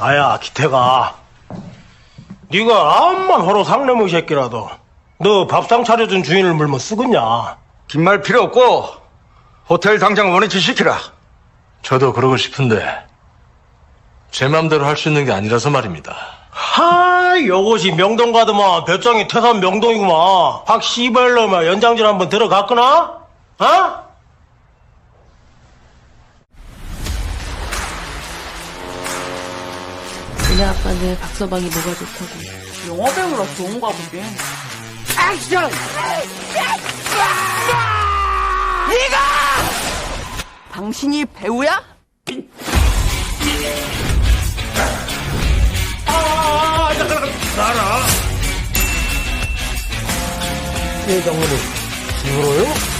아야 기태가 네가 암만 호로 상놈의 새끼라도 너 밥상 차려준 주인을 물면 쓰겠냐 긴 말 필요 없고 호텔 당장 원위치 시키라. 저도 그러고 싶은데 제 맘대로 할 수 있는 게 아니라서 말입니다. 하 요것이 명동 가더만 별장이 태산 명동이구만 확 씨발놈아 연장질 한번 들어갔구나 어? 우리 아빠는 박서방이 뭐가 좋다고. 영화 배우라 좋은가 보게. 당신이 배우야? 예 장모님 집으로요?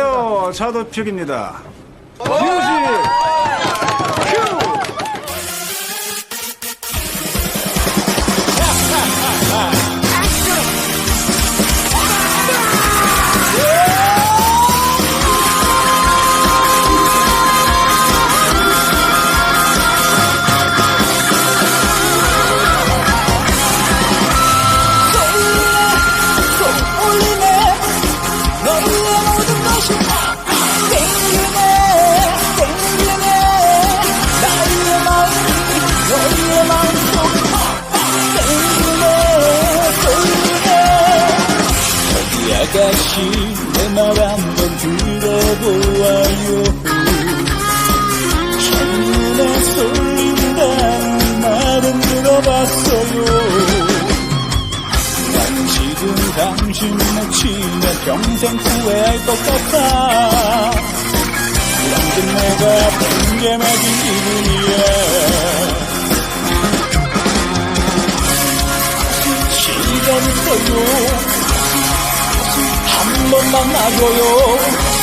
안녕하세요. 차도픽입니다. 뮤직! 아가씨 내말 한번 들어보아요. 첫눈에 쏠린다는 말은 들어봤어요. 난 지금 당신 놓치면 평생 후회할 것 같아. 완전 내가 번개 맞은 기분이 한 번만